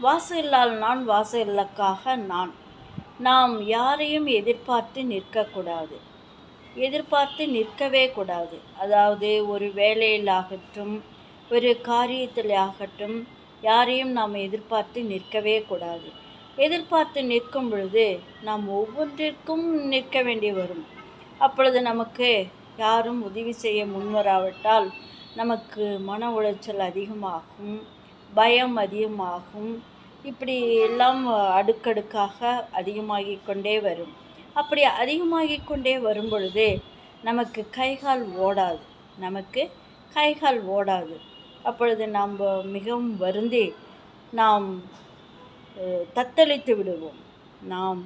வாசு இல்லால் நான் வாசு இல்லக்காக நான். நாம் யாரையும் எதிர்பார்த்து நிற்கக்கூடாது. எதிர்பார்த்து நிற்கவே கூடாது. அதாவது ஒரு வேலையிலாகட்டும் ஒரு காரியத்தில் ஆகட்டும் யாரையும் நாம் எதிர்பார்த்து நிற்கவே கூடாது. எதிர்பார்த்து நிற்கும் பொழுது நாம் ஒவ்வொன்றிற்கும் நிற்க வேண்டி வரும். அப்பொழுது நமக்கு யாரும் உதவி செய்ய முன்வராவிட்டால் நமக்கு மன உளைச்சல் அதிகமாகும். பயம் அதிகமாகும். இப்படி எல்லாம் அடுக்கடுக்காக அதிகமாகி கொண்டே வரும். அப்படி அதிகமாகி கொண்டே வரும் பொழுது நமக்கு கைகால் ஓடாது. நமக்கு கைகால் ஓடாது. அப்பொழுது நாம் மிகவும் வருந்தி நாம் தத்தளித்து விடுவோம். நாம்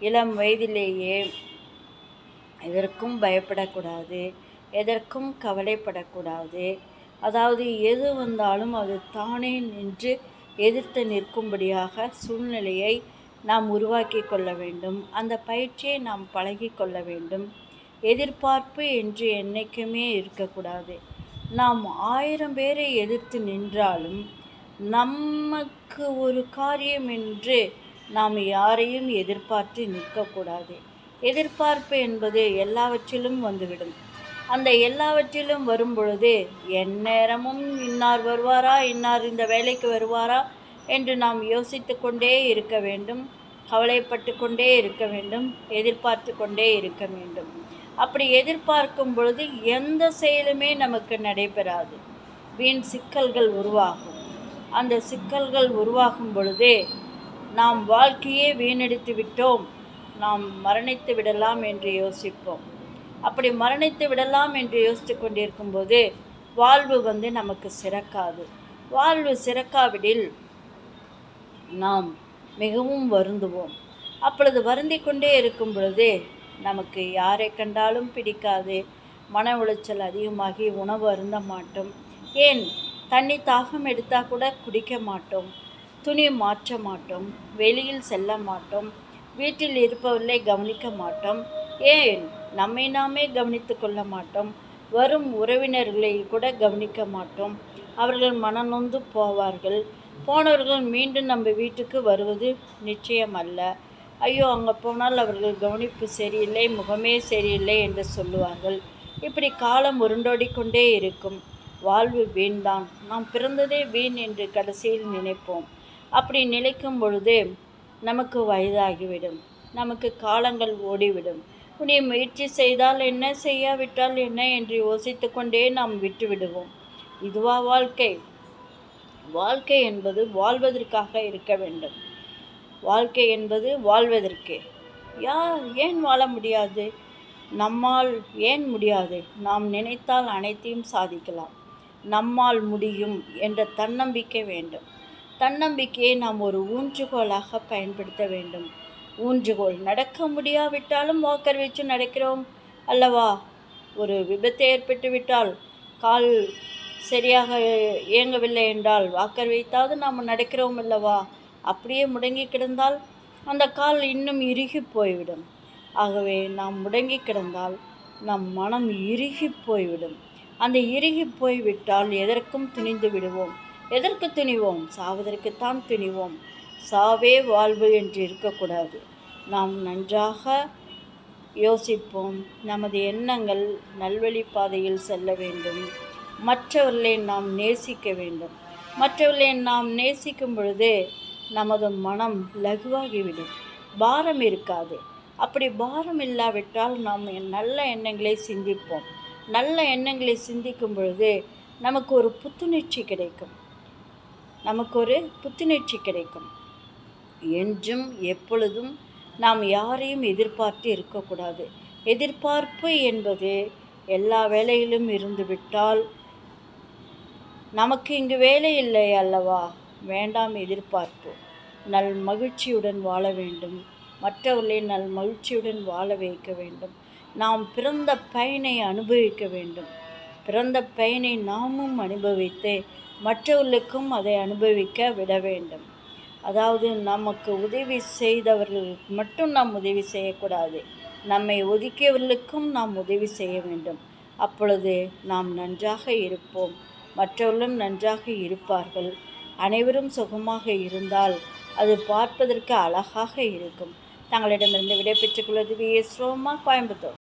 இளம் வயதிலேயே எதற்கும் பயப்படக்கூடாது எதற்கும் கவலைப்படக்கூடாது. அதாவது எது வந்தாலும் அது தானே நின்று எதிர்த்து நிற்கும்படியாக சூழ்நிலையை நாம் உருவாக்கி கொள்ள வேண்டும். அந்த பயிற்சியை நாம் பழகி கொள்ள வேண்டும். எதிர்பார்ப்பு என்று என்றைக்குமே இருக்கக்கூடாது. நாம் ஆயிரம் பேரை எதிர்த்து நின்றாலும் நமக்கு ஒரு காரியம் என்று நாம் யாரையும் எதிர்பார்த்து நிற்கக்கூடாது. எதிர்பார்ப்பு என்பது எல்லாவற்றிலும் வந்துவிடும். அந்த எல்லாவற்றிலும் வரும்பொழுது எந்நேரமும் இன்னார் வருவாரா? இன்னார் இந்த வேலைக்கு வருவாரா? என்று நாம் யோசித்து கொண்டே இருக்க வேண்டும். கவலைப்பட்டு கொண்டே இருக்க வேண்டும். எதிர்பார்த்து கொண்டே இருக்க வேண்டும். அப்படி எதிர்பார்க்கும் பொழுது எந்த செயலுமே நமக்கு நடைபெறாது. வீண் சிக்கல்கள் உருவாகும். அந்த சிக்கல்கள் உருவாகும் பொழுதே நாம் வாழ்க்கையே வீணடித்து விட்டோம். நாம் மரணித்து விடலாம் என்று யோசிப்போம். அப்படி மரணித்து விடலாம் என்று யோசித்து கொண்டிருக்கும் போது வாழ்வு வந்து நமக்கு சிறக்காது. வாழ்வு சிறக்காவிடில் நாம் மிகவும் வருந்துவோம். அப்பொழுது வருந்தி கொண்டே இருக்கும் பொழுது நமக்கு யாரை கண்டாலும் பிடிக்காது. மன உளைச்சல் அதிகமாகி உணவு அருந்த மாட்டோம். ஏன்? தண்ணி தாகம் எடுத்தால் கூட குடிக்க மாட்டோம். துணி மாற்ற மாட்டோம். வெளியில் செல்ல மாட்டோம். வீட்டில் இருப்பவர்களை கவனிக்க மாட்டோம். ஏன்? நம்மை நாமே கவனித்து கொள்ள மாட்டோம். வரும் உறவினர்களை கூட கவனிக்க மாட்டோம். அவர்கள் மனநொந்து போவார்கள். போனவர்கள் மீண்டும் நம்ம வீட்டுக்கு வருவது நிச்சயம் அல்ல. ஐயோ அங்கே போனால் அவர்கள் கவனிப்பு சரியில்லை முகமே சரியில்லை என்று சொல்லுவார்கள். இப்படி காலம் உருண்டோடிக்கொண்டே இருக்கும். வாழ்வு வீண்தான். நாம் பிறந்ததே வீண் என்று கடைசியில் நினைப்போம். அப்படி நினைக்கும் பொழுது நமக்கு வயதாகிவிடும். நமக்கு காலங்கள் ஓடிவிடும். நீ முயற்சி செய்தால் என்ன செய்யாவிட்டால் என்ன என்று யோசித்து கொண்டே நாம் விட்டுவிடுவோம். இதுவா வாழ்க்கை? வாழ்க்கை என்பது வாழ்வதற்காக இருக்க வேண்டும். வாழ்க்கை என்பது வாழ்வதற்கே. யார் ஏன் வாழ முடியாது? நம்மால் ஏன் முடியாது? நாம் நினைத்தால் அனைத்தையும் சாதிக்கலாம். நம்மால் முடியும் என்ற தன்னம்பிக்கை வேண்டும். தன்னம்பிக்கையை நாம் ஒரு ஊன்றுகோலாக பயன்படுத்த வேண்டும். ஊன்றுகோல். நடக்க முடியாவிட்டாலும் வாக்கர் வச்சு நடக்கிறோம் அல்லவா? ஒரு விபத்து ஏற்பட்டு விட்டால் கால் சரியாக இயங்கவில்லை என்றால் வாக்கர் வைத்தாவது நாம் நடக்கிறோம் அல்லவா? அப்படியே முடங்கி கிடந்தால் அந்த கால் இன்னும் இறுகி போய்விடும். ஆகவே நாம் முடங்கி கிடந்தால் நம் மனம் இறுகி போய்விடும். அந்த இறுகி போய்விட்டால் எதற்கும் துணிந்து விடுவோம். எதற்கு துணிவோம்? சாவதற்குத்தான் துணிவோம். சாவே வாழ்வு என்று இருக்கக்கூடாது. நாம் நன்றாக யோசிப்போம். நமது எண்ணங்கள் நல்வழி பாதையில் செல்ல வேண்டும். மற்றவர்களை நாம் நேசிக்க வேண்டும். மற்றவர்களை நாம் நேசிக்கும் பொழுது நமது மனம் லகுவாகிவிடும். பாரம் இருக்காது. அப்படி பாரம் இல்லாவிட்டால் நாம் நல்ல எண்ணங்களை சிந்திப்போம். நல்ல எண்ணங்களை சிந்திக்கும் பொழுது நமக்கு ஒரு புத்துணர்ச்சி கிடைக்கும். நமக்கு ஒரு புத்துணர்ச்சி கிடைக்கும். என்றும் எப்பொழுதும் நாம் யாரையும் எதிர்பார்த்து இருக்கக்கூடாது. எதிர்பார்ப்பு என்பது எல்லா வேலையிலும் இருந்துவிட்டால் நமக்கு இங்கு வேலை இல்லை அல்லவா? வேண்டாம் எதிர்பார்ப்பு. நல் மகிழ்ச்சியுடன் வாழ வேண்டும். மற்றவர்களை நல் மகிழ்ச்சியுடன் வாழ வைக்க வேண்டும். நாம் பிறந்த பயனை அனுபவிக்க வேண்டும். பிறந்த பயனை நாமும் அனுபவித்து மற்றவர்களுக்கும் அதை அனுபவிக்க விட வேண்டும். அதாவது நமக்கு உதவி செய்தவர்களுக்கு மட்டும் நாம் உதவி செய்யக்கூடாது. நம்மை ஒதுக்கியவர்களுக்கும் நாம் உதவி செய்ய வேண்டும். அப்பொழுது நாம் நன்றாக இருப்போம். மற்றவர்களும் நன்றாக இருப்பார்கள். அனைவரும் சுகமாக இருந்தால் அது பார்ப்பதற்கு அழகாக இருக்கும். தங்களிடமிருந்து விடைபெற்றுக் கொள்வது வி எஸ் ரோமா கோயம்புத்தூர்.